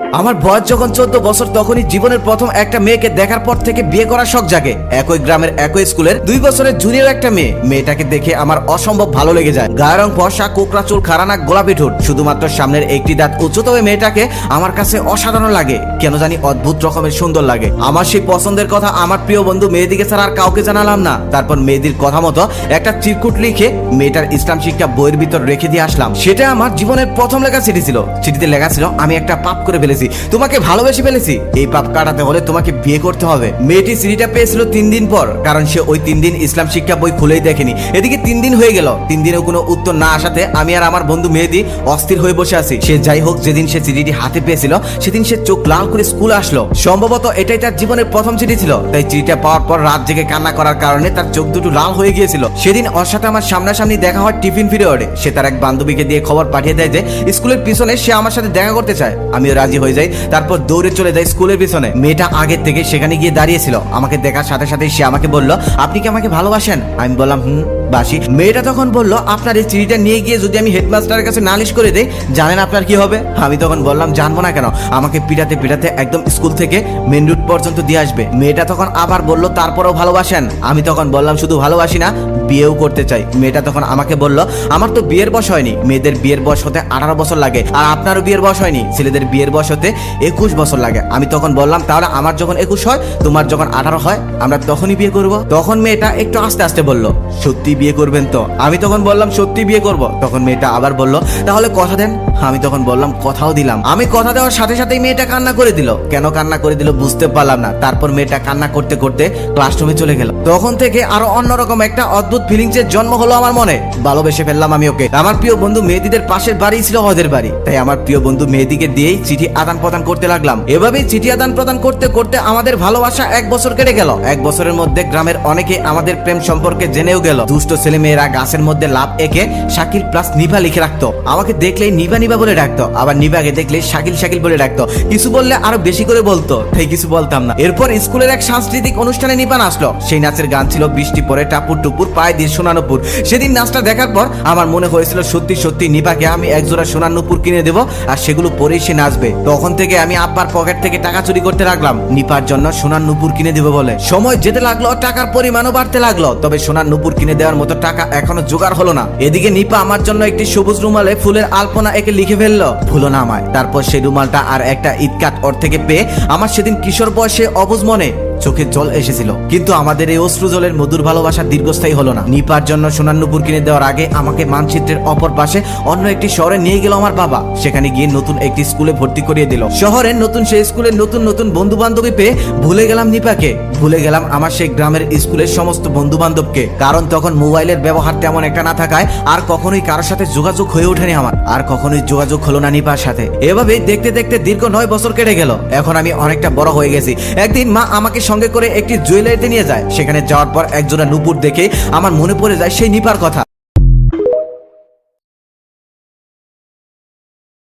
আমার বয়স যখন চোদ্দ বছর, তখনই জীবনের প্রথম একটা মেয়েকে দেখার পর থেকে বিয়ে করার শখ জাগে। একই গ্রামের একই স্কুলের দুই বছরের জুনিয়র একটা মেয়ে। মেয়েটাকে দেখে আমার অসম্ভব ভালো লেগে যায়। গায়ের রং ফর্সা, কোকড়া চুল খারানা গোলাপি ঠোঁট। শুধুমাত্র সামনের একটি দাঁত উঁচু, তবে মেয়েটাকে আমার কাছে অসাধারণ লাগে। কেন জানি অদ্ভুত রকমের সুন্দর লাগে। আমার সেই পছন্দের কথা আমার প্রিয় বন্ধু মেয়েদিকে ছাড়া আর কাউকে জানালাম না। তারপর মেয়েদির কথা মতো একটা চিরকুট লিখে মেয়েটার ইসলাম শিক্ষা বইয়ের ভিতর রেখে দিয়ে আসলাম। সেটা আমার জীবনের প্রথম লেখা চিঠি ছিল। চিঠিতে লেখা ছিল, আমি একটা পাপ করে ফেলেছি। তোমাকে ভালোবেসে ফেলেছি। এই পাপ কাটাতে হলে তোমাকে বিয়ে করতে হবে। মেয়েটি চিঠিটা পেয়েছিল তিন দিন পর, কারণ সে ওই তিন দিন ইসলাম শিক্ষা বই খুলেই দেখেনি। এদিকে তিন দিন হয়ে গেল। তিন দিনেও কোনো উত্তর না আসাতে আমি আর আমার বন্ধু মেহেদি অস্থির হয়ে বসে আছি। সে যাই হোক, যেদিন সে চিঠিটি হাতে পেয়েছিল, সেদিন সে চোখ লাল করে স্কুলে আসলো। সম্ভবত এটাই তার জীবনের প্রথম চিঠি ছিল। তাই চিঠিটা পাওয়ার পর রাত জেগে কান্না করার কারণে তার চোখ দুটো লাল হয়ে গিয়েছিল। সেদিন ওর সাথে আমার সামনাসামনি দেখা হয় টিফিন ফিরে পিরিয়ডে। সে তার এক বান্ধবীকে দিয়ে খবর পাঠিয়ে দেয় যে, স্কুলের পিছনে সে আমার সাথে দেখা করতে চায়। আমিও রাজি হয়ে যায়। তারপর দৌড়ে চলে যায় স্কুলের পিছনে। মেয়েটা আগের থেকে সেখানে গিয়ে দাঁড়িয়েছিল। আমাকে দেখার সাথে সাথে সে আমাকে বলল, আপনি কি আমাকে ভালোবাসেন? আমি বললাম, হুম। বাসি। মেয়েটা তখন বলল, আপনার এই চিঠিটা নিয়ে গিয়ে যদি আমি হেডমাস্টারের কাছে নালিশ করে দেই, জানেন আপনার কি হবে? আমি তখন বললাম, জানব না কেন, আমাকে পিটাতে পিটাতে একদম স্কুল থেকে মেন রুট পর্যন্ত দিয়ে আসবে। মেয়েটা তখন আবার বলল, তারপরেও ভালোবাসেন। আমি তখন বললাম, শুধু ভালোবাসি না, বিয়েও করতে চাই। মেয়েটা তখন আমাকে বলল, আমার তো বিয়ের বয়স হয়নি, মেয়েদের বিয়ের বয়স হতে আঠারো বছর লাগে, আর আপনারও বিয়ের বয়স হয়নি, ছেলেদের বিয়ের বয়স হতে একুশ বছর লাগে। আমি তখন বললাম, তাহলে আমার যখন একুশ হয়, তোমার যখন আঠারো হয়, আমরা তখনই বিয়ে করব? তখন মেয়েটা একটু আস্তে আস্তে বলল, সত্যি বিয়ে করবেন তো? আমি তখন বললাম, সত্যি বিয়ে করব? তখন মেয়েটা আবার বলল, তাহলে কথা দেন। আমি তখন বললাম, কথাও দিলাম। আমি কথা দেওয়ার সাথে সাথেই মেয়েটা কান্না করে দিল। কেন কান্না করে দিল বুঝতে পারলাম না। তারপর মেয়েটা কান্না করতে করতে ক্লাসরুমে চলে গেল। তখন থেকে আরও অন্যরকম একটা অদ্ভুত ফিলিংস এর জন্ম হলো আমার মনে। ভালোবেসে ফেললাম আমি ওকে। আমার প্রিয় বন্ধু মেহেদিদের পাশের বাড়ি ছিল ওদের বাড়ি। তাই আমার প্রিয় বন্ধু মেহেদিকে দিয়েই চিঠি আদান প্রদান করতে লাগলাম। এভাবেই চিঠি আদান প্রদান করতে করতে আমাদের ভালোবাসা এক বছর কেটে গেল। এক বছরের মধ্যে গ্রামের অনেকে আমাদের প্রেম সম্পর্কে জেনেও গেল। দুষ্ট ছেলে মেয়েরা গাছের মধ্যে লাভ এঁকে শাকিল প্লাস নিভা লিখে রাখতো। আমাকে দেখলেই নিভা নিভা বলে ডাকতো, আবার নিভাকে দেখলে শাকিল শাকিল বলে ডাকতো। কিছু বললে আরও বেশি করে বলতো, তাই কিছু বলতাম না। এরপর স্কুলের এক সাংস্কৃতিক অনুষ্ঠানে নিপান আসলো সেই নাচের গান ছিল বৃষ্টি পরে টাপুর টুপুর পায়ে দিয়ে সোনানুপুর। সেদিন নাচটা দেখার পর আমার মনে হয়েছিল, সত্যি সত্যি নিপাকে আমি একজোড়া সোনানুপুর কিনে দেবো আর সেগুলো পরেই সে নাচবে। তখন থেকে আমি আব্বার পকেট থেকে টাকা চুরি করতে লাগলাম। নিপার জন্য সোনার নুপুর কিনে দেবো বলে। সময় যেতে লাগল, টাকার পরিমাণও বাড়তে লাগল। তবে সোনার নুপুর কিনে দেওয়ার মতো টাকা এখনও জোগাড় হলো না। এদিকে নিপা আমার জন্য একটি সবুজ রুমালে ফুলের আলপনা একে লিখে ফেলল। ভুলো না আমায়। তারপর সেই রুমালটা আর একটা ইটকাট ওর থেকে পেয়ে আমার সেদিন কিশোর বয়সে অবুজ মনে চোখে জল এসেছিল। কিন্তু আমাদের এই অশ্রু জলের মধুর ভালোবাসা দীর্ঘস্থায়ী হলো না। নিপার জন্য সোনার নুপুর কিনে দেওয়ার আগে আমাকে মানচিত্রের অপর পাশে অন্য একটি শহরে নিয়ে গেল আমার বাবা। সেখানে গিয়ে নতুন একটি স্কুলে ভর্তি করিয়ে দিল। শহরের নতুন সেই স্কুলে নতুন নতুন বন্ধু বান্ধবী পেয়ে ভুলে গেলাম নিপাকে। ভুলে গেলাম আমার সেই গ্রামের স্কুলের সমস্ত বন্ধু বান্ধবকে কারণ তখন মোবাইলের ব্যবহার তেমন একটা না থাকায় আর কখনোই কারোর সাথে যোগাযোগ হয়ে ওঠেনি আমার। আর কখনোই যোগাযোগ হলো না নিপার সাথে। এভাবে দেখতে দেখতে দীর্ঘ নয় বছর কেটে গেল। এখন আমি অনেকটা বড় হয়ে গেছি। একদিন মা আমাকে সঙ্গে করে একটি জুয়েলারিতে নিয়ে যায়। সেখানে যাওয়ার পর একজোড়া নুপুর দেখে আমার মনে পড়ে যায় সেই নিপার কথা।